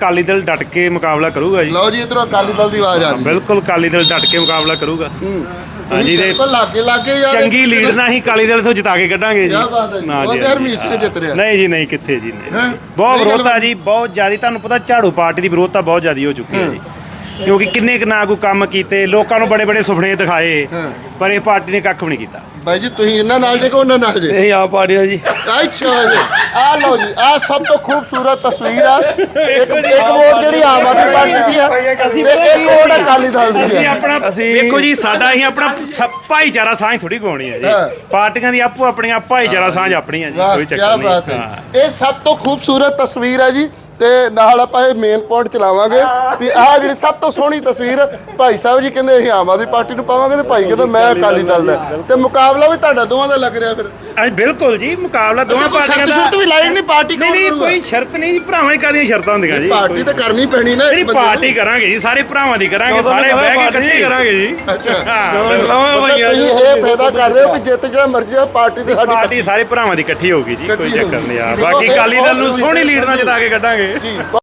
ਅਕਾਲੀ ਦਲ ਡਟ ਕੇ ਮੁਕਾਬਲਾ ਕਰੂਗਾ ਜੀ। ਲਓ ਜੀ ਇਧਰੋਂ ਅਕਾਲੀ ਦਲ ਦੀ ਆਵਾਜ਼ ਆ ਰਹੀ ਬਿਲਕੁਲ ਅਕਾਲੀ ਦਲ ਡਟ ਕੇ ਮੁਕਾਬਲਾ ਕਰੂਗਾ। ਹੂੰ। ਹਾਂਜੀ ਤੇ ਬਿਲਕੁਲ ਲਾਗੇ ਲਾਗੇ ਯਾਰ। ਚੰਗੀ ਲੀਡ ਨਾਲ ਹੀ ਅਕਾਲੀ ਦਲ ਤੋਂ ਜਿਤਾ ਕੇ ਕੱਢਾਂਗੇ ਜੀ। ਕੀ ਬਾਤ ਹੈ ਜੀ। ਨਾ ਉਹ ਜੀ, ਤੇ ਹਰਮੀਤ ਸਿੰਘ ਜਿੱਤ ਰਿਹਾ। ਨਹੀਂ ਜੀ ਨਹੀਂ ਕਿੱਥੇ ਜੀ ਨਹੀਂ। ਹੈਂ? ਬਹੁਤ ਨਹੀਂ ਗੱਲ ਵਿਰੋਧਤਾ ਜੀ ਬਹੁਤ ਜ਼ਿਆਦੀ। ਤੁਹਾਨੂੰ ਪਤਾ ਝਾੜੂ ਪਾਰਟੀ ਦੀ ਵਿਰੋਧਤਾ ਬਹੁਤ ਜ਼ਿਆਦੀ ਹੋ ਚੁੱਕੀ ਹੈ। ਜੀ। ਕਿਉਂਕਿ ਕਿੰਨੇ ਕੁ ਨਾ ਕੋਈ ਕੰਮ ਕੀਤੇ ਲੋਕਾਂ ਨੂੰ ਬੜੇ ਬੜੇ ਸੁਪਨੇ ਦਿਖਾਏ ਹਾਂ। ਪਰ ਇਹ ਪਾਰਟੀ ਨੇ ਕੱਖ ਵੀ ਨਹੀਂ ਕੀਤਾ। ਬਾਈ ਜੀ ਤੁਸੀਂ ਇਹਨਾਂ ਨਾਲ ਜੇ ਕਿ ਉਹਨਾਂ ਨਾਲ ਜੇ? ਇਹ ਆਪ ਪਾੜਿਆ ਜੀ। ਅੱਛਾ ਜੀ। ਆ ਲਓ ਜੀ ਆ ਸਭ ਤੋਂ ਖੂਬਸੂਰਤ ਤਸਵੀਰ ਆ। ਇੱਕ ਇੱਕ ਵੋਟ ਜਿਹੜੀ ਆਮ ਆਦਮੀ ਪਾਰਟੀ ਦੀ ਆ। ਤੇ ਇੱਕ ਵੋਟ ਅਕਾਲੀ ਦਲ ਦੀ ਅਸੀਂ ਆ ਆਪਣਾ ਅਸੀਂ- ਦੇਖੋ ਜੀ ਸਾਡਾ ਅਸੀਂ ਆਪਣਾ ਸ- ਭਾਈਚਾਰਾ ਸਾਂਝ ਥੋੜੀ ਗਵਾਉਣੀ ਹੈ ਹਾਂ। ਜੀ ਪਾਰਟੀਆਂ ਦੀ ਆਪੋ ਆਪਣੀਆਂ ਭਾਈਚਾਰਾ ਸਾਂਝ ਆਪਣੀਆਂ ਜੀ ਵਾਹ ਕੋਈ ਕੀ ਚੱਕਰ ਨਹੀਂ। ਬਾਤ ਹੈ। ਹਾਂ। ਇਹ ਸਭ ਤੋਂ ਖੂਬਸੂਰਤ ਤਸਵੀਰ ਹੈ ਜੀ। ਤੇ ਨਾਲ ਆਪਾਂ ਇਹ ਮੇਨ ਪੁਆਇੰਟ ਚਲਾਵਾਂਗੇ ਵੀ ਆਹ ਜਿਹੜੀ ਸਭ ਤੋਂ ਸੋਹਣੀ ਤਸਵੀਰ ਭਾਈ ਸਾਹਿਬ ਜੀ ਕਹਿੰਦੇ ਅਸੀਂ ਆਮ ਆਦਮੀ ਪਾਰਟੀ ਨੂੰ ਪਾਵਾਂਗੇ ਤੇ ਭਾਈ ਕਹਿੰਦਾ ਮੈਂ ਅਕਾਲੀ ਦਲ ਦਾ ਤੇ ਮੁਕਾਬਲਾ ਵੀ ਤੁਹਾਡਾ ਦੋਵਾਂ ਦਾ ਲੱਗ ਰਿਹਾ ਫਿਰ ਅੱਜ ਬਿਲਕੁਲ ਜੀ ਮੁਕਾਬਲਾ ਦੋਵਾਂ ਪਾਰਟੀਆਂ ਦਾ ਸ਼ੁਰਤ ਵੀ ਲਾਈ ਨਹੀਂ ਪਾਰਟੀ ਨਹੀਂ ਨਹੀਂ? ਕੋਈ ਸ਼ਰਤ ਨਹੀਂ ਜੀ ਭਰਾਵਾਂ ਦੀ ਕਾਦੀਆਂ ਸ਼ਰਤਾਂ ਹੁੰਦੀਆਂ ਜੀ ਪਾਰਟੀ ਤਾਂ ਕਰਨੀ ਪੈਣੀ ਨਾ ਨਹੀਂ। ਪਾਰਟੀ ਕਰਾਂਗੇ ਜੀ ਸਾਰੇ ਭਰਾਵਾਂ ਦੀ ਕਰਾਂਗੇ ਸਾਰੇ ਬਹਿ ਕੇ। ਇਕੱਠੇ ਕਰਾਂਗੇ ਜੀ ਅੱਛਾ ਜਦੋਂ। ਲਾਵਾਂ ਭਾਈਆਂ ਤੁਸੀਂ ਇਹ ਫਾਇਦਾ ਕਰ ਰਹੇ ਹੋ ਵੀ ਜਿੱਤ ਜਿਹੜਾ ਮਰਜ਼ੀ ਆ ਪਾਰਟੀ ਤੇ ਸਾਡੀ ਪਾਰਟੀ ਸਾਰੇ ਭਰਾਵਾਂ ਦੀ ਇਕੱਠੀ ਹੋਊਗੀ ਜੀ ਕੋਈ ਚੱਕਰ ਨਹੀਂ ਆ। ਬਾਕੀ ਅਕਾਲੀ ਦਲ ਨੂੰ ਸੋਹਣੀ ਲੀਡ ਨਾਲ ਜਿਤਾ ਕੇ ਕੱਢਾਂਗੇ ਜੀ